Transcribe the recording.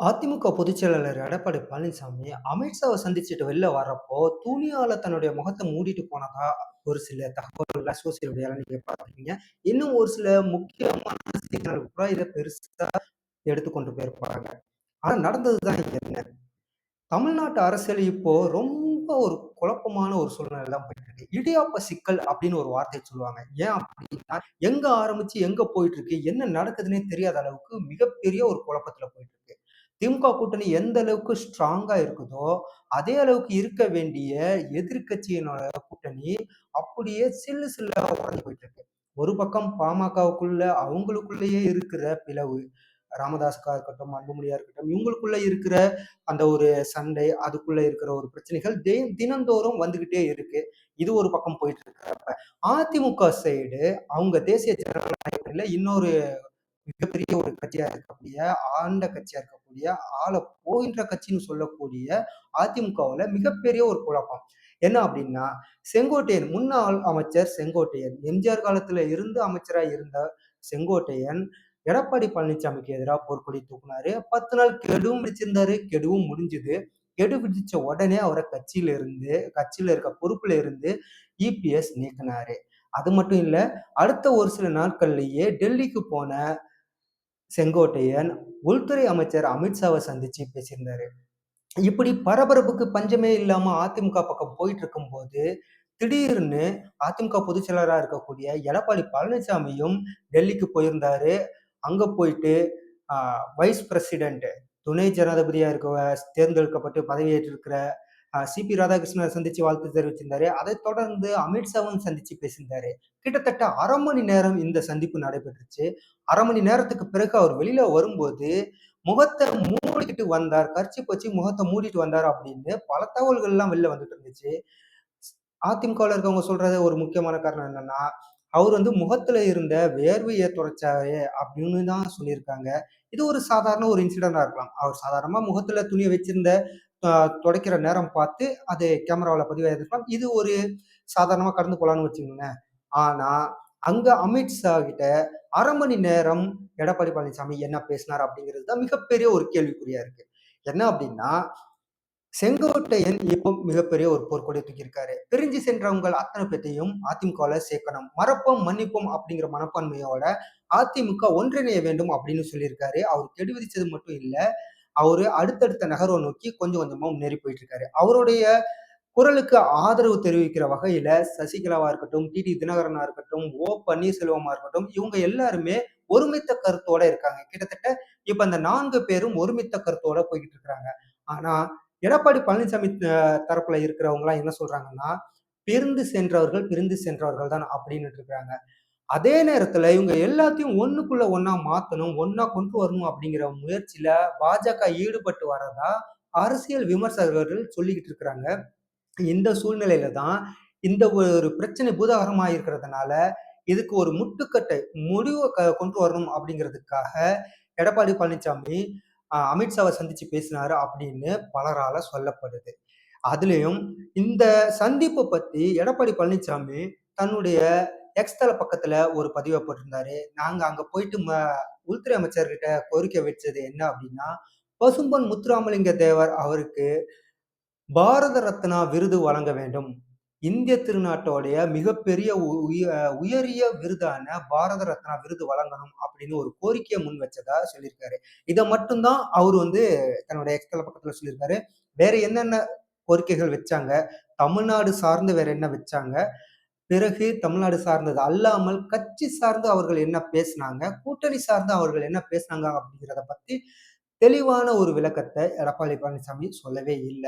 அதிமுக பொதுச்செயலாளர் எடப்பாடி பழனிசாமி, அமித்ஷாவை சந்திச்சுட்டு வெளில வர்றப்போ துணியால தன்னுடைய முகத்தை மூடிட்டு போனதா ஒரு சில தகவல்கள சோசியல் மீடியால நீங்க பாத்துருக்கீங்க இன்னும் ஒரு சில முக்கியமான செய்திகள் கூட இதை பெருசா எடுத்துக்கொண்டு போயிருப்பாங்க. ஆனா நடந்ததுதான் இங்க என்ன? தமிழ்நாட்டு அரசியல் இப்போ ரொம்ப ஒரு குழப்பமான ஒரு சூழ்நிலை தான் போயிட்டு இருக்கு. இடியாப்ப சிக்கல் அப்படின்னு ஒரு வார்த்தையை சொல்லுவாங்க. ஏன் அப்படின்னா, எங்க ஆரம்பிச்சு எங்க போயிட்டு இருக்கு? என்ன நடக்குதுன்னே தெரியாத அளவுக்கு மிகப்பெரிய ஒரு குழப்பத்துல போயிட்டு இருக்கு. திமுக கூட்டணி எந்த அளவுக்கு ஸ்ட்ராங்கா இருக்குதோ, அதே அளவுக்கு இருக்க வேண்டிய எதிர்கட்சியினோட கூட்டணி அப்படியே சில்லு சில்லா உடைஞ்சு போயிட்டு இருக்கு. ஒரு பக்கம் பாமகவுக்குள்ள அவங்களுக்குள்ளேயே இருக்கிற பிளவு. ராமதாஸ்கா இருக்கட்டும், அன்புமணியா இருக்கட்டும், இவங்களுக்குள்ள இருக்கிற அந்த ஒரு சண்டை, அதுக்குள்ள இருக்கிற ஒரு பிரச்சனைகள் தெ தினந்தோறும் வந்துகிட்டே இருக்கு. இது ஒரு பக்கம் போயிட்டு இருக்கிறப்ப, அதிமுக சைடு அவங்க தேசிய ஜனநாயகத்தில் இன்னொரு மிகப்பெரிய ஒரு கட்சியா இருக்கக்கூடிய, ஆண்ட கட்சியா இருக்கக்கூடிய, ஆள போகின்ற கட்சின்னு சொல்லக்கூடிய அதிமுகவில் மிகப்பெரிய ஒரு குழப்பம். என்ன அப்படின்னா, செங்கோட்டையன் முன்னாள் அமைச்சர் செங்கோட்டையன், எம்ஜிஆர் காலத்துல இருந்து அமைச்சராக இருந்த செங்கோட்டையன், எடப்பாடி பழனிசாமிக்கு எதிராக போர்க்கொடி தூக்குனாரு. 10 நாள் கெடுவும் பிடிச்சிருந்தாரு. கெடுவும் முடிஞ்சுது. கெடு பிடிச்ச உடனே அவரை கட்சியில இருந்து கட்சியில இருக்க பொறுப்புல இருந்து இபிஎஸ் நீக்குனாரு. அது மட்டும் இல்லை அடுத்த ஒரு சில நாட்கள்லயே டெல்லிக்கு போன செங்கோட்டையன், உள்துறை அமைச்சர் அமித்ஷாவை சந்திச்சு பேசியிருந்தாரு. இப்படி பரபரப்புக்கு பஞ்சமே இல்லாம அதிமுக பக்கம் போயிட்டு இருக்கும்போது, திடீர்னு அதிமுக பொதுச்செயலராக இருக்கக்கூடிய எடப்பாடி பழனிசாமியும் டெல்லிக்கு போயிருந்தாரு. அங்க போயிட்டு வைஸ் பிரசிடென்ட் துணை ஜனாதிபதியா இருக்க தேர்ந்தெடுக்கப்பட்டு பதவியேற்றிருக்கிற சிபி ராதாகிருஷ்ணனை சந்திச்சு வாழ்த்து தெரிவிச்சிருந்தாரு. அதை தொடர்ந்து அமித்ஷாவும் சந்திச்சு பேசியிருந்தாரு. கிட்டத்தட்ட அரை மணி நேரம் இந்த சந்திப்பு நடைபெற்றுச்சு. அரை மணி நேரத்துக்கு பிறகு அவர் வெளியில வரும்போது, முகத்தை மூடிக்கிட்டு வந்தார். கர்ச்சீப் வச்சு முகத்தை மூடிட்டு வந்தார் அப்படின்னு பல தகவல்கள்லாம் வெளில வந்துட்டு இருந்துச்சு. அதிமுகவில் இருக்கவங்க சொல்றது ஒரு முக்கியமான காரணம் என்னன்னா, அவர் வந்து முகத்துல இருந்த வேர்வையை துடைச்சாரு அப்படின்னு தான் சொல்லியிருக்காங்க. இது ஒரு சாதாரண ஒரு இன்சிடென்ட்டா இருக்கலாம். அவர் சாதாரணமா முகத்துல துணியை வச்சிருந்த துடைக்கிற நேரம் பார்த்து அது கேமராவில் பதிவாயிருக்கலாம். இது ஒரு சாதாரணமாக கடந்து போகலான்னு வச்சுக்கோங்களேன் ஆனால் அங்கே அமித்ஷா கிட்ட அரை மணி நேரம் எடப்பாடி பழனிசாமி என்ன பேசினார் அப்படிங்கிறது தான் மிகப்பெரிய ஒரு கேள்விக்குறியா இருக்கு. என்ன அப்படின்னா, செங்கோட்டையன் இப்போ மிகப்பெரிய ஒரு போர்க்கொடை தூக்கியிருக்காரு. பிரிஞ்சு சென்றவங்கள் அத்தனை பேத்தையும் அதிமுகவில் சேர்க்கணும். மறப்போம், மன்னிப்போம் அப்படிங்கிற மனப்பான்மையோட அதிமுக ஒன்றிணைய வேண்டும் அப்படின்னு சொல்லியிருக்காரு. அவர் கெடு விதிச்சது மட்டும் இல்லை அவரு அடுத்தடுத்த நகரம் நோக்கி கொஞ்சம் கொஞ்சமா முன்னேறி போயிட்டு இருக்காரு. அவருடைய குரலுக்கு ஆதரவு தெரிவிக்கிற வகையில சசிகலாவா இருக்கட்டும், டிடி தினகரனா இருக்கட்டும், ஓ பன்னீர்செல்வமா இருக்கட்டும், இவங்க எல்லாருமே ஒருமித்த கருத்தோட இருக்காங்க. கிட்டத்தட்ட இப்ப அந்த நான்கு பேரும் ஒருமித்த கருத்தோட போய்கிட்டு இருக்கிறாங்க ஆனா, எடப்பாடி பழனிசாமி தரப்புல தரப்புல இருக்கிறவங்கலாம் என்ன சொல்றாங்கன்னா, பிரிந்து சென்றவர்கள் பிரிந்து சென்றவர்கள் தான் அப்படின்னு இருக்கிறாங்க அதே நேரத்துல இவங்க எல்லாத்தையும் ஒண்ணுக்குள்ள ஒன்றா மாத்தணும், ஒன்றா கொண்டு வரணும் அப்படிங்கிற முயற்சியில பாஜக ஈடுபட்டு வரதா அரசியல் விமர்சகர்கள் சொல்லிக்கிட்டு இருக்கிறாங்க. இந்த சூழ்நிலையில தான் இந்த ஒரு பிரச்சனை பூதாகரமாக இருக்கிறதுனால, இதுக்கு ஒரு முட்டுக்கட்டை முடிவு க கொண்டு வரணும் அப்படிங்கிறதுக்காக எடப்பாடி பழனிசாமி அமித்ஷாவை சந்திச்சு பேசினாரு அப்படின்னு பலரால சொல்லப்படுது. அதுலேயும் இந்த சந்திப்பை பத்தி எடப்பாடி பழனிசாமி தன்னுடைய எக்ஸ் பக்கத்துல ஒரு பதிவை போட்டிருந்தாரு. நாங்க அங்க போயிட்டு ம உள்துறை அமைச்சர்கிட்ட கோரிக்கை வச்சது என்ன அப்படின்னா, பசும்பொன் முத்துராமலிங்க தேவர் அவருக்கு பாரத ரத்னா விருது வழங்க வேண்டும். இந்திய திருநாட்டோடைய மிகப்பெரிய உ உய உயரிய விருதான பாரத ரத்னா விருது வழங்கணும் அப்படின்னு ஒரு கோரிக்கையை முன் வச்சதா சொல்லியிருக்காரு. இதை மட்டும்தான் அவர் வந்து தன்னுடைய எக்ஸ் பக்கத்துல சொல்லியிருக்காரு. வேற என்னென்ன கோரிக்கைகள் வச்சாங்க? தமிழ்நாடு சார்ந்து வேற என்ன வச்சாங்க? பிறகு தமிழ்நாடு சார்ந்தது அல்லாமல் கட்சி சார்ந்து அவர்கள் என்ன பேசினாங்க? கூட்டணி சார்ந்து அவர்கள் என்ன பேசினாங்க? அப்படிங்கிறத பத்தி தெளிவான ஒரு விளக்கத்தை எடப்பாடி பழனிசாமி சொல்லவே இல்ல.